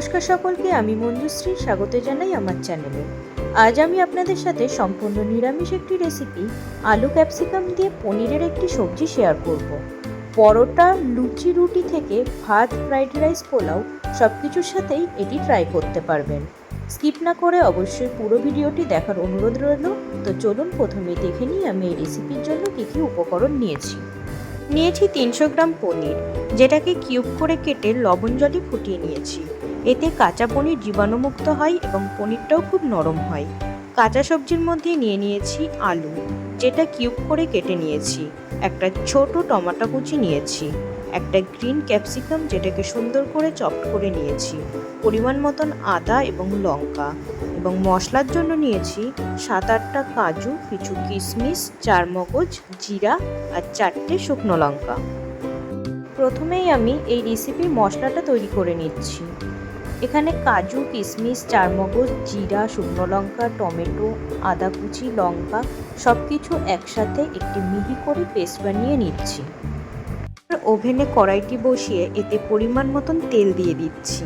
নমস্কার সকলকে, আমি মঞ্জুশ্রী, স্বাগত জানাই আমার চ্যানেলে। আজ আমি আপনাদের সাথে সম্পূর্ণ নিরামিষ একটি রেসিপি আলু ক্যাপসিকাম দিয়ে পনিরের একটি সবজি শেয়ার করব। পরোটা, লুচি, রুটি থেকে ভাত ফ্রাইড রাইস পোলাও সব কিছুর সাথেই এটি ট্রাই করতে পারবেন। স্কিপ না করে অবশ্যই পুরো ভিডিওটি দেখার অনুরোধ রইল। তো চলুন প্রথমে দেখে নিই আমি এই রেসিপির জন্য কী কী উপকরণ নিয়েছি। নিয়েছি তিনশো গ্রাম পনির, যেটাকে কিউব করে কেটে লবণ জলে ফুটিয়ে নিয়েছি। এতে কাঁচা পনির জীবাণুমুক্ত হয় এবং পনিরটাও খুব নরম হয়। কাঁচা সবজির মধ্যে নিয়ে নিয়েছি আলু, যেটা কিউব করে কেটে নিয়েছি। একটা ছোট টমাটো কুচি নিয়েছি। একটা গ্রিন ক্যাপসিকাম যেটাকে সুন্দর করে চপ করে নিয়েছি। পরিমাণ মতন আদা এবং লঙ্কা। এবং মশলার জন্য নিয়েছি সাত আটটা কাজু, কিছু কিশমিশ চার মগজ, জিরা আর চারটে শুকনো লঙ্কা। প্রথমেই আমি এই রেসিপির মশলাটা তৈরি করে নিচ্ছি। এখানে কাজু কিশমিশ চারমগজ, জিরা, শুকনো লঙ্কা, টমেটো, আদা কুচি, লঙ্কা সব কিছু একসাথে একটি মিহি করে পেস্ট বানিয়ে নিচ্ছি। ওভেনে কড়াইটি বসিয়ে এতে পরিমাণ মতন তেল দিয়ে দিচ্ছি।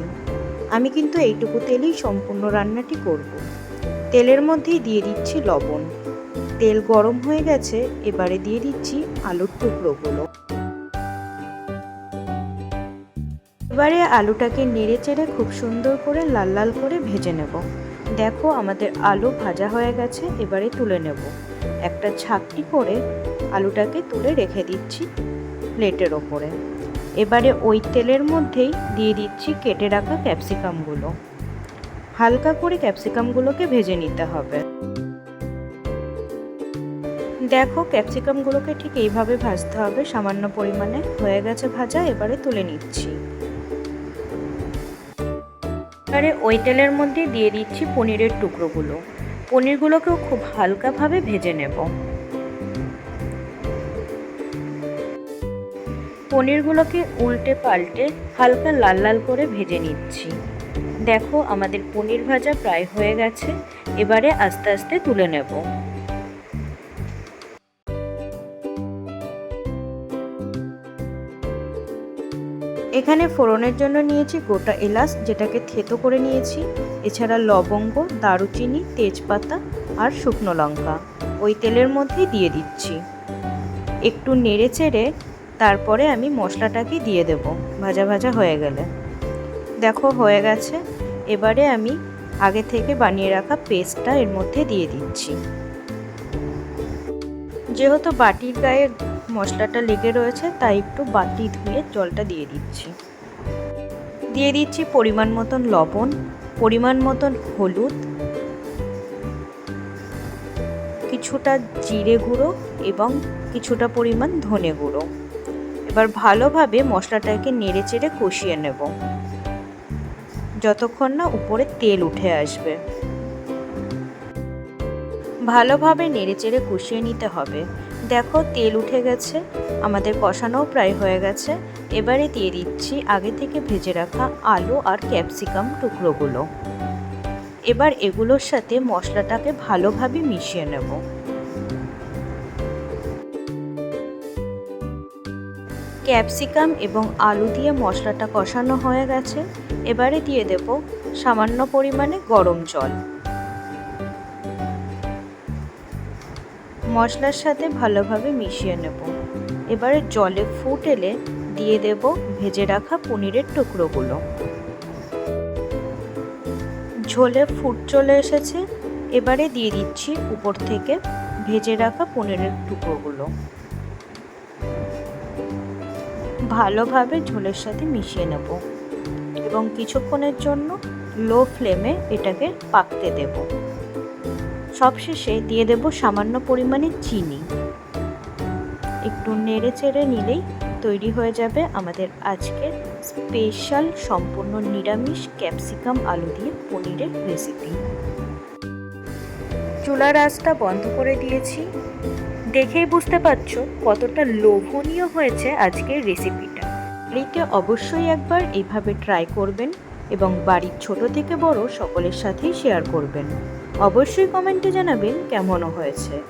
আমি কিন্তু এইটুকু তেলেই সম্পূর্ণ রান্নাটি করব। তেলের মধ্যেই দিয়ে দিচ্ছি লবণ। তেল গরম হয়ে গেছে, এবারে দিয়ে দিচ্ছি আলুর টুকরোগুলো। এবারে আলুটাকে নেড়ে চেড়ে খুব সুন্দর করে লাল লাল করে ভেজে নেব। দেখো আমাদের আলু ভাজা হয়ে গেছে, এবারে তুলে নেব। একটা ছাকটি করে আলুটাকে তুলে রেখে দিচ্ছি প্লেটের ওপরে। এবারে ওই তেলের মধ্যেই দিয়ে দিচ্ছি কেটে রাখা ক্যাপসিকামগুলো। হালকা করে ক্যাপসিকামগুলোকে ভেজে নিতে হবে। দেখো ক্যাপসিকামগুলোকে ঠিক এইভাবে ভাজতে হবে, সামান্য পরিমাণে। হয়ে গেছে ভাজা, এবারে তুলে নিচ্ছি। এবারে ওই তেলের মধ্যে দিয়ে দিচ্ছি পনিরের টুকরোগুলো। পনিরগুলোকেও খুব হালকাভাবে ভেজে নেব। পনিরগুলোকে উল্টে পাল্টে হালকা লাল লাল করে ভেজে নিচ্ছি। দেখো আমাদের পনির ভাজা প্রায় হয়ে গেছে। এবারে আস্তে আস্তে তুলে নেব। এখানে ফোড়নের জন্য নিয়েছি গোটা এলাচ, যেটাকে থেতো করে নিয়েছি। এছাড়া লবঙ্গ, দারুচিনি, তেজপাতা আর শুকনো লঙ্কা। ওই তেলের মধ্যেই দিয়ে দিচ্ছি। একটু নেড়ে চেড়ে তারপরে আমি মশলাটাকে দিয়ে দেব। ভাজা ভাজা হয়ে গেলে। দেখো, হয়ে গেছে। এবারে আমি আগে থেকে বানিয়ে রাখা পেস্টটা এর মধ্যে দিয়ে দিচ্ছি। যেহেতু বাটির গায়ে মশলাটা লেগে রয়েছে, তাই একটু বাটি ধুয়ে জলটা দিয়ে দিচ্ছি। দিয়ে দিচ্ছি পরিমাণ মতন লবণ, পরিমাণ মতন হলুদ, কিছুটা জিরে গুঁড়ো এবং কিছুটা পরিমাণ ধনে গুঁড়ো। এবার ভালোভাবে মশলাটাকে নেড়ে চেড়ে কষিয়ে নেব। যতক্ষণ না উপরে তেল উঠে আসবে। ভালোভাবে নেড়েচেড়ে কষিয়ে নিতে হবে। দেখো, তেল উঠে গেছে, আমাদের কষানোও প্রায় হয়ে গেছে। এবারে দিয়ে দিচ্ছি আগে থেকে ভেজে রাখা আলু আর ক্যাপসিকাম টুকরোগুলো। এবার এগুলোর সাথে মশলাটাকে ভালোভাবে মিশিয়ে নেব। ক্যাপসিকাম এবং আলু দিয়ে মশলাটা কষানো হয়ে গেছে। এবারে দিয়ে দেব সামান্য পরিমাণে গরম জল। মশলার সাথে ভালোভাবে মিশিয়ে নেব। এবারে জলে ফুট এলে দিয়ে দেব ভেজে রাখা পনিরের টুকরোগুলো। ঝোলে ফুট চলে এসেছে। এবারে দিয়ে দিচ্ছি উপর থেকে ভেজে রাখা পনিরের টুকরোগুলো। ভালোভাবে ঝোলের সাথে মিশিয়ে নেব এবং কিছুক্ষণের জন্য লো ফ্লেমে এটাকে পাকতে দেবো। সবশেষে দিয়ে দেব সামান্য পরিমাণে চিনি। একটু নেড়ে চেড়ে নিলেই তৈরি হয়ে যাবে আমাদের আজকের স্পেশাল সম্পূর্ণ নিরামিষ ক্যাপসিকাম আলু দিয়ে পনিরের রেসিপি। চুলার আঁচটা বন্ধ করে দিয়েছি। দেখেই বুঝতে পারছ কতটা লোভনীয় হয়েছে আজকের রেসিপিটা। বাড়িতে অবশ্যই একবার এইভাবে ট্রাই করবেন এবং বাড়ির ছোট থেকে বড় সকলের সাথেই শেয়ার করবেন। অবশ্যই কমেন্টে জানাবেন কেমনও হয়েছে।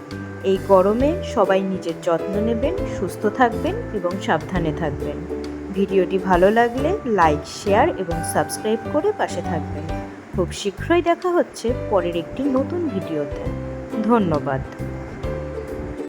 এই গরমে সবাই নিজের যত্ন নেবেন, সুস্থ থাকবেন এবং সাবধানে থাকবেন। ভিডিওটি ভালো লাগলে লাইক, শেয়ার এবং সাবস্ক্রাইব করে পাশে থাকবেন। খুব শীঘ্রই দেখা হচ্ছে পরের একটি নতুন ভিডিওতে। ধন্যবাদ।